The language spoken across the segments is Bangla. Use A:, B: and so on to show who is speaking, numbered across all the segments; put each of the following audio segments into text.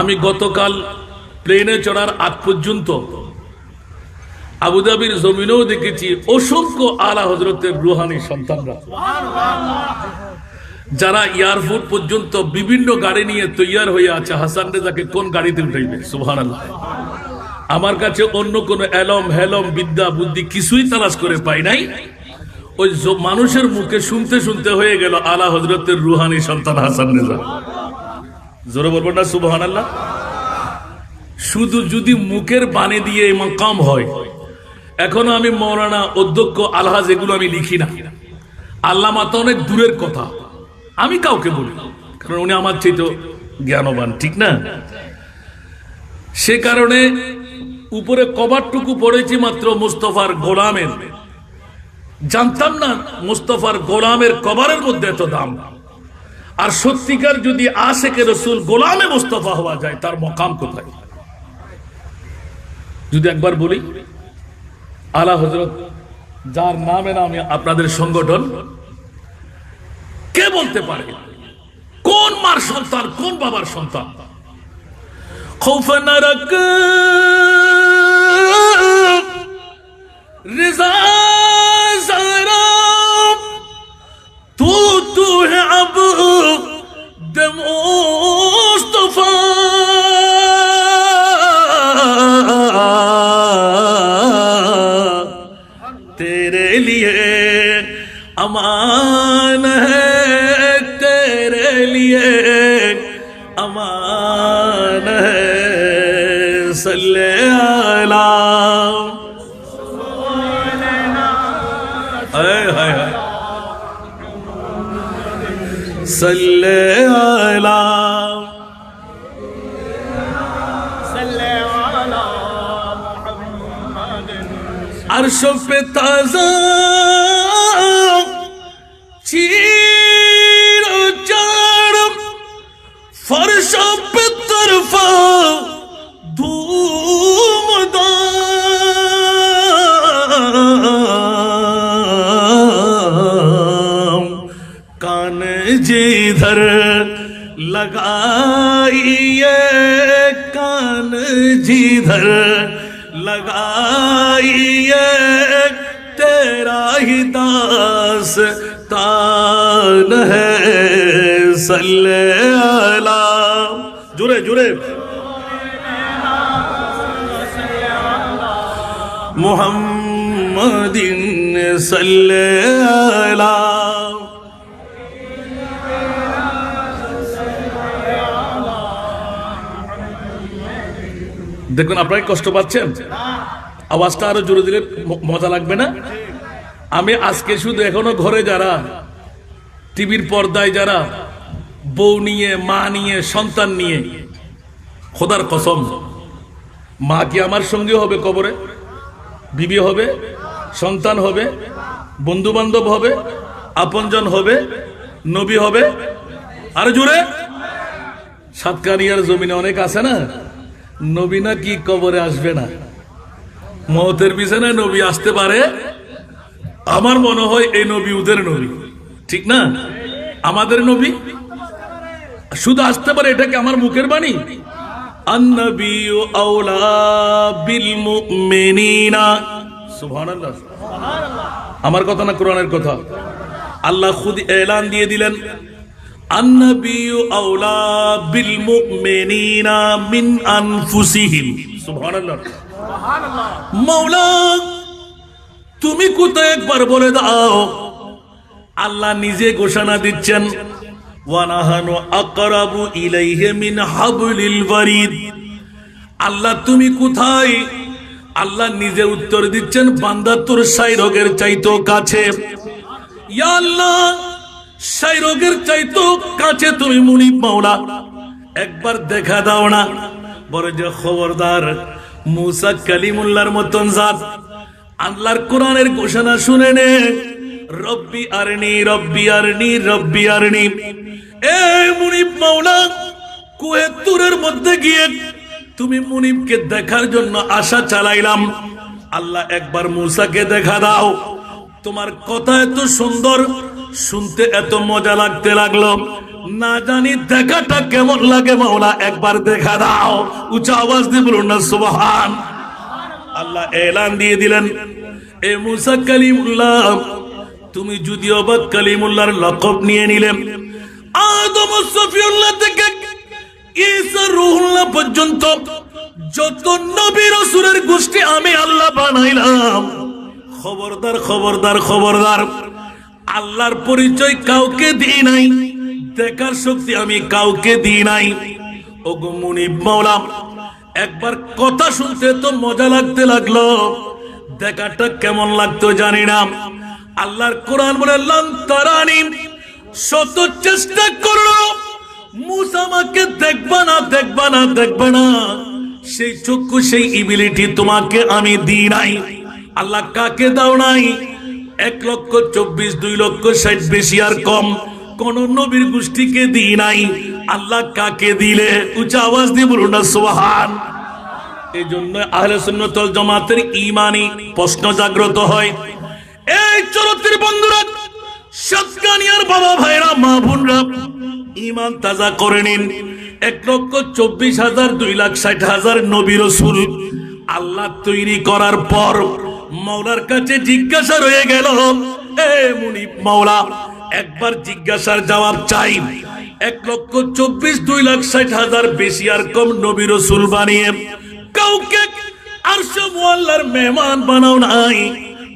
A: আমি গতকাল প্লেনে চড়ার আগ পর্যন্ত আবুধাবির জমিনেও দেখেছি অসংখ্য আলা হজরতের রুহানি সন্তানরা। যারা এয়ারপোর্ট পর্যন্ত বিভিন্ন গাড়ি নিয়ে তৈয়ার হয়ে আছে, হাসান রেজাকে কোন গাড়িতে উঠাইবে? সুহান আমার কাছে অন্য কোন এলম হেলম, বিদ্যা, বুদ্ধি কিছুই তালাশ করে পাই নাই। ওই মানুষের মুখে শুনতে শুনতে হয়ে গেল আলা হজরতের রুহানি সন্তান হাসান রেজা। জোরে বলব না সুবহান আল্লাহ শুধু যদি মুখের বাণী দিয়ে মাকাম হয়, এখনও আমি মৌলানা অধ্যক্ষ আলহাজ এগুলো আমি লিখি না। আল্লাহ মাতা অনেক দূরের কথা, আমি কাউকে বলি, কারণ উনি আমার চেয়ে তো জ্ঞানবান, ঠিক না? সে কারণে উপরে কভারটুকু পড়েছি মাত্র মুস্তফার গোলামের। জানতাম না মুস্তফার গোলামের কভারের মধ্যে এত দাম। আর সত্যিকার যদি আশেকে রসুল গোলামে মোস্তফা হওয়া যায়, তার মকাম কোথায়? যদি একবার বলি, আলা হজরত যার নামে নামে আপনাদের সংগঠন, কে বলতে পারে? কোন মার সন্তান, কোন বাবার সন্তান? খৌফানারক রেজা امان ہے صلی اللہ صلی اللہ عرش پہ تازہ فرش پہ طرفا دھوم دام کان جی جدھر لگائیے کان جی جدھر لگائیے تیرا ہی داس تان ہے، صلی اللہ জুড়ে জুড়ে। মোহাম্মদিন দেখুন, আপনারা কষ্ট পাচ্ছেন? আওয়াজটা আরও জোরে দিলে মজা লাগবে না? আমি আজকে শুধু এখনও ঘরে যারা, টিভির পর্দায় যারা বউ নিয়ে, মা নিয়ে, সন্তান নিয়ে। খোদার কসম, মা কি আমার সঙ্গে হবে কবরে? বিবি হবে? সন্তান হবে? বন্ধু বান্ধব হবে? আপনজন হবে? নবী হবে? আর জুড়ে সাতকানিয়ার জমিনে অনেক আছে না? নবী না কি কবরে আসবে না? মহতের পিছনে নবী আসতে পারে? আমার মনে হয় এই নবী ওদের নবী। ঠিক না? আমাদের নবী? শুধু আসতে পারে, এটা কি আমার মুখের বাণী? আমার কথা না কোরআনের কথা? আল্লাহ খুদ এলান দিয়ে দিলেন তুমি কোথায় একবার বলে দাও, আল্লাহ নিজে ঘোষণা দিচ্ছেন আল্লাহ, তুমি কোথায়? আল্লাহ নিজে উত্তর দিচ্ছেন, বান্দা তোর সাই রোগের চাইতো কাছে আল্লাহ সাই রোগের চাইতো কাছে তুমি মুনিব মাওলা। একবার দেখা দাও না। বড় যে খবরদার, মুসা কালিমুল্লাহর মতন জাত। আল্লাহর কোরআনের ঘোষণা শুনে নে, রব্বি আরনি রব্বি আরনি রব্বি আরনি। এ মুনিব মাওলা মধ্যে গিয়ে তুমি দেখার জন্য আশা চালাইলাম। আল্লাহ একবার মুসাকে দেখা দাও। তোমার কথা এত সুন্দর, শুনতে এত মজা লাগতে না জানি দেখাটা কেমন লাগে মাওলা, একবার দেখা দাও। উঁচা আওয়াজ দিয়ে বলুন না, সুবহান। আল্লাহ এলান দিয়ে দিলেন, এ মুসা কালিমুল্লাহ, তুমি যদিও কালিমুল্লাহর লকব নিয়ে নিলেন আদম সফিউল্লাহ থেকে ঈসা রুহুল্লাহ পর্যন্ত যত নবী রাসূলের গোষ্ঠী আমি আল্লাহ বানাইলাম। খবরদার খবরদার খবরদার। আল্লাহর পরিচয় কাউকে দিই নাই, দেখার শক্তি আমি কাউকে দিই নাই। ও গো মুনিব মাওলা, একবার কথা শুনতে তো মজা লাগতে লাগল। দেখাটা কেমন লাগতো জানি না। আল্লাহর কোরআন বলে লান্তারানি শত চেষ্টা করল মুসা আমাকে দেখবা না দেখবা না দেখবা না। সেই চক্ষু, সেই ইবিলিটি তোমাকে আমি দিই নাই। আল্লাহ কাকে দাও নাই? এক লক্ষ চব্বিশ, দুই লক্ষ ষাট বেশি আর কম। কোন নবীর গোষ্ঠীকে দিই নাই। আল্লাহ কাকে দিলে? উঁচা আওয়াজ দিয়ে বলুন না সোহান এই জন্য আহলে সুন্নতল জামাতের ইমানি প্রশ্ন জাগ্রত হয়। এই চলতের বন্ধুরা সৎকানিয়ার বাবা ভাইরা মা বোনরা ইমান তাজা করে নিন। এক লক্ষ চব্বিশ হাজার, দুই লাখ ষাট হাজার নবী রসুল আল্লাহ তৈরি করার পর মাওলার কাছে জিজ্ঞাসা রয়ে গেল, এ মুনি মাওলা, একবার জিজ্ঞাসার জবাব চাই। এক লক্ষ চব্বিশ, দুই লাখ ষাট হাজার বেশি আর কম নবী রসুল বানিয়ে কাউকে আর আল্লাহর মেহমান বানাও নাই।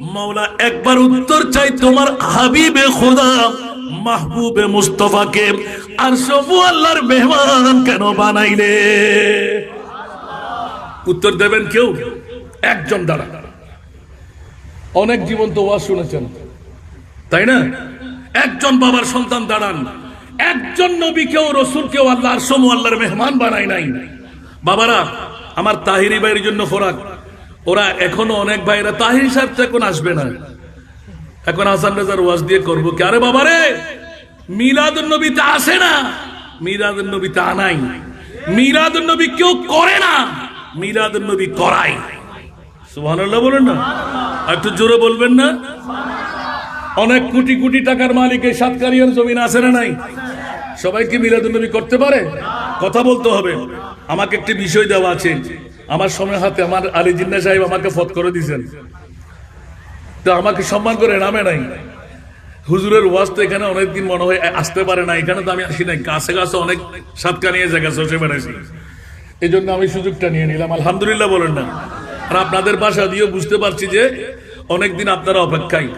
A: মাওলা, একবার উত্তর চাই তোমার হাবিবে খোদা, মাহবুবে মুস্তফাকে। আর সবু আল্লাহর মেহমান কেন বানাইলে? উত্তর দেবেন কেউ? একজন দাঁড়া। অনেক জীবন্ত ওয়াজ শুনেছেন। তাই না? একজন বাবার সন্তান দাঁড়ান। একজন নবী কেউ রসুল কেউ আল্লাহর সমু আল্লাহর মেহমান বানাই নাই। বাবারা, আমার তাহিরি ভাইয়ের জন্য খোরাক। ওরা এখনও অনেক ভাইরা তাহির সাহেব তো এখন আসবে না। এখন হাসান রাজার ওয়াজ দিয়ে করব কি? আরে বাবারে! মিলাদুল নবী তা আসে না। মিলাদুল নবী তা নাই। মিলাদুল নবী কেউ করে না। মিলাদুল নবী করাই। সুবহানাল্লাহ বলেন না। একটু জোরে বলবেন না। অনেক কোটি কোটি টাকার মালিক এই সাতকারিয়ার জমিন আছে না নাই? সবাইকে মিলাদুল নবী করতে পারে? কথা বলতে হবে। আমাকে একটি বিষয় দেওয়া আছে। আমার সময় হাতে আমার আলী জিন্না সাহেব আমাকে ফত করে দিয়েছেন। তো আমাকে সম্মান করে নামে নাই। হুজুরের ওয়াজ তো এখানে অনেকদিন মনে হয় আসতে পারে না, এখানে তো আমি আসি নাই। কাছে কাছে অনেক সাতকানিয়া জায়গা চষে বেড়াইছি এই জন্য আমি সুযোগটা নিয়ে নিলাম। আলহামদুলিল্লাহ বলেন না। আর আপনাদের বাসা দিয়েও বুঝতে পারছি যে অনেকদিন আপনারা অপেক্ষায়।